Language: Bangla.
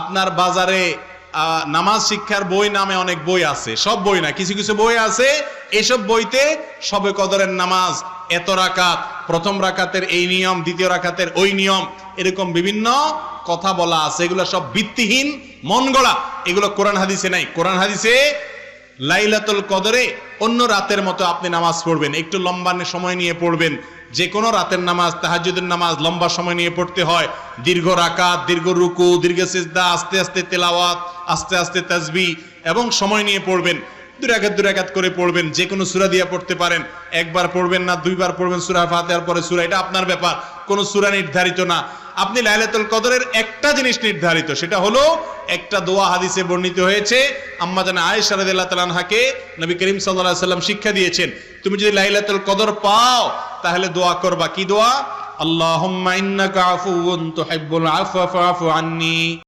আপনার বাজারে নামাজ শিক্ষার বই নামে অনেক বই আছে। সব বই না, কিছু কিছু বই আছে। এসব বইতে সবে কদরের নামাজ, এত রাকাত, প্রথম রাকাতের এই নিয়ম, দ্বিতীয় রাখাতের ওই নিয়ম, এরকম বিভিন্ন কথা বলা আছে। এগুলো সব ভিত্তিহীন মন গড়া এগুলো কোরআন হাদিসে নাই। কোরআন হাদিসে লাইলাতুল কদরে অন্য রাতের মতো আপনি নামাজ পড়বেন। একটু লম্বা সময় নিয়ে পড়বেন। যে কোনো রাতের নামাজ, তাহাজ্জুদের নামাজ লম্বা সময় নিয়ে পড়তে হয়। দীর্ঘ রাকাত, দীর্ঘ রুকু, দীর্ঘ সিজদা, আস্তে আস্তে তেলাওয়াত, আস্তে আস্তে তাসবি এবং সময় নিয়ে পড়বেন। দুই রাকাত করে পড়বেন। যে কোনো সুরা দিয়ে পড়তে পারেন। একবার পড়বেন না, দুইবার পড়বেন সূরা ফাতিহার পরে সুরা। এটা আপনার ব্যাপার। কোনো সুরা নির্ধারিত না। আপনি লাইলাতুল কদরের একটা জিনিস নির্ধারিত, সেটা হলো একটা দোয়া হাদিসে বর্ণিত হয়েছে, আম্মা জানা আয়েশা রাদিয়াল্লাহু তাআলা নবী করিম সাল্লাল্লাহু আলাইহি সাল্লাম শিক্ষা দিয়েছেন, তুমি যদি লাইলাতুল কদর পাও, তাহলে দোয়া করবা। কি দোয়া? আল্লাহুম্মা ইন্নাকা আফুউন তুহিব্বুল আফওয়া ফাআফু আন্নী।